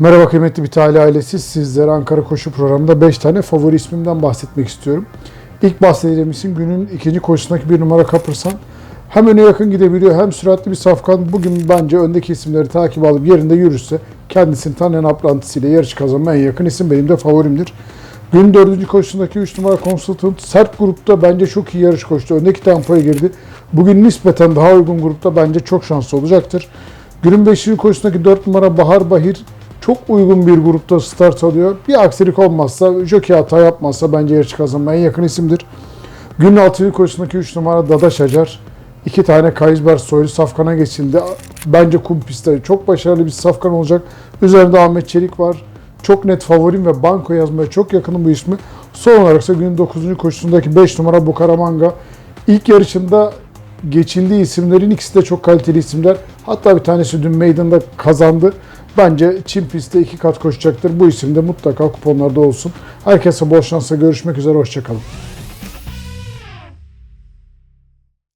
Merhaba kıymetli bir ailesi. Sizlere Ankara Koşu programında 5 tane favori ismimden bahsetmek istiyorum. İlk bahsedeceğim isim günün ikinci koşusundaki bir numara Kapırsan. Hem öne yakın gidebiliyor hem süratli bir safkan. Bugün bence öndeki isimleri takip alıp yerinde yürürse kendisini tanıyan aplantısıyla yarış kazanmaya en yakın isim benim de favorimdir. Günün dördüncü koşusundaki 3 numara Consultant sert grupta bence çok iyi yarış koştu. Öndeki tempoya girdi. Bugün nispeten daha uygun grupta bence çok şanslı olacaktır. Günün 5. koşusundaki 4 numara Bahar Bahir çok uygun bir grupta start alıyor. Bir aksilik olmazsa, jockey hata yapmazsa bence yarış kazanmaya yakın isimdir. Günün 6. koşusundaki 3 numara Dadaş Acar. İki tane Kaysber soylu safkana geçildi. Bence kum pistte çok başarılı bir safkan olacak. Üzerinde Ahmet Çelik var. Çok net favorim ve banko yazmaya çok yakınım bu ismi. Son olarak ise günün 9. koşusundaki 5 numara Bukaramanga. İlk yarışında geçildiği isimlerin ikisi de çok kaliteli isimler. Hatta bir tanesi dün Maiden'da kazandı. Bence Çin pistte iki kat koşacaktır. Bu isim de mutlaka kuponlarda olsun. Herkese bol şansla görüşmek üzere. Hoşçakalın.